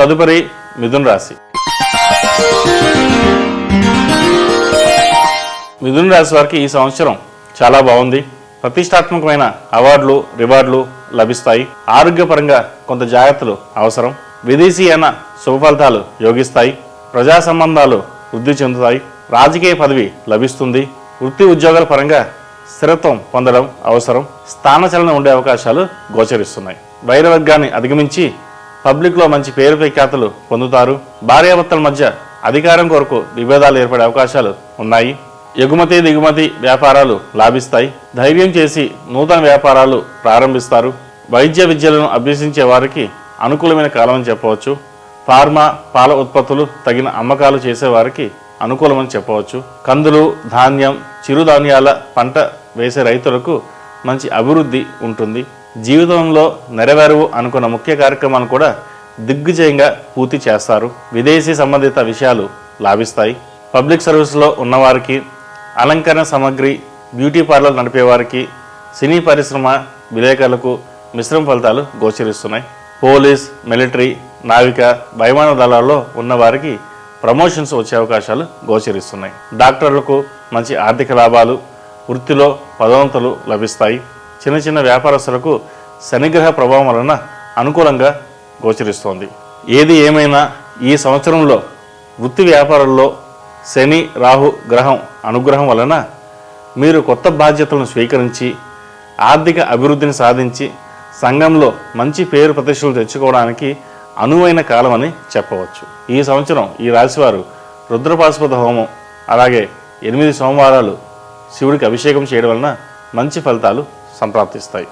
తదుపరి మిథున్ రాశి. మిథున్ రాశి వారికి ఈ సంవత్సరం చాలా బాగుంది. ప్రతిష్టాత్మకమైన అవార్డులు రివార్డులు లభిస్తాయి. ఆరోగ్యపరంగా కొంత జాగ్రత్తలు అవసరం. విదేశీ అయిన శుభ ఫలితాలు యోగిస్తాయి. ప్రజా సంబంధాలు వృద్ధి చెందుతాయి. రాజకీయ పదవి లభిస్తుంది. వృత్తి ఉద్యోగాల పరంగా స్థిరత్వం పొందడం అవసరం. స్థానచలనం ఉండే అవకాశాలు గోచరిస్తున్నాయి. వైరవర్గాన్ని అధిగమించి పబ్లిక్లో మంచి పేరు ప్రఖ్యాతలు పొందుతారు. భార్యాభర్తల మధ్య అధికారం కొరకు విభేదాలు ఏర్పడే అవకాశాలు ఉన్నాయి. ఎగుమతి దిగుమతి వ్యాపారాలు లాభిస్తాయి. ధైర్యం చేసి నూతన వ్యాపారాలు ప్రారంభిస్తారు. వైద్య విద్యలను అభ్యసించే వారికి అనుకూలమైన కాలం అని చెప్పవచ్చు. ఫార్మా పాల ఉత్పత్తులు తగిన అమ్మకాలు చేసేవారికి అనుకూలమని చెప్పవచ్చు. కందులు ధాన్యం చిరుధాన్యాల పంట వేసే రైతులకు మంచి అభివృద్ధి ఉంటుంది. జీవితంలో నెరవేరవు అనుకున్న ముఖ్య కార్యక్రమాలు కూడా దిగ్విజయంగా పూర్తి చేస్తారు. విదేశీ సంబంధిత విషయాలు లాభిస్తాయి. పబ్లిక్ సర్వీస్లో ఉన్నవారికి అలంకరణ సామగ్రి బ్యూటీ పార్లర్ నడిపేవారికి సినీ పరిశ్రమ విలేకరులకు మిశ్రమ ఫలితాలు గోచరిస్తున్నాయి. పోలీస్ మిలిటరీ నావిక వైమాన దళాల్లో ఉన్నవారికి ప్రమోషన్స్ వచ్చే అవకాశాలు గోచరిస్తున్నాయి. డాక్టర్లకు మంచి ఆర్థిక లాభాలు వృత్తిలో పదోన్నతులు లభిస్తాయి. చిన్న చిన్న వ్యాపారస్తులకు శనిగ్రహ ప్రభావం వలన అనుకూలంగా గోచరిస్తోంది. ఏది ఏమైనా ఈ సంవత్సరంలో వృత్తి వ్యాపారాల్లో శని రాహు గ్రహం అనుగ్రహం వలన మీరు కొత్త బాధ్యతలను స్వీకరించి ఆర్థిక అభివృద్ధిని సాధించి సంఘంలో మంచి పేరు ప్రతిష్టలు తెచ్చుకోవడానికి అనువైన కాలం అని చెప్పవచ్చు. ఈ సంవత్సరం ఈ రాశివారు రుద్రపాశుపత హోమం అలాగే ఎనిమిది సోమవారాలు శివుడికి అభిషేకం చేయడం వలన మంచి ఫలితాలు సంప్రాప్తిస్తాయి.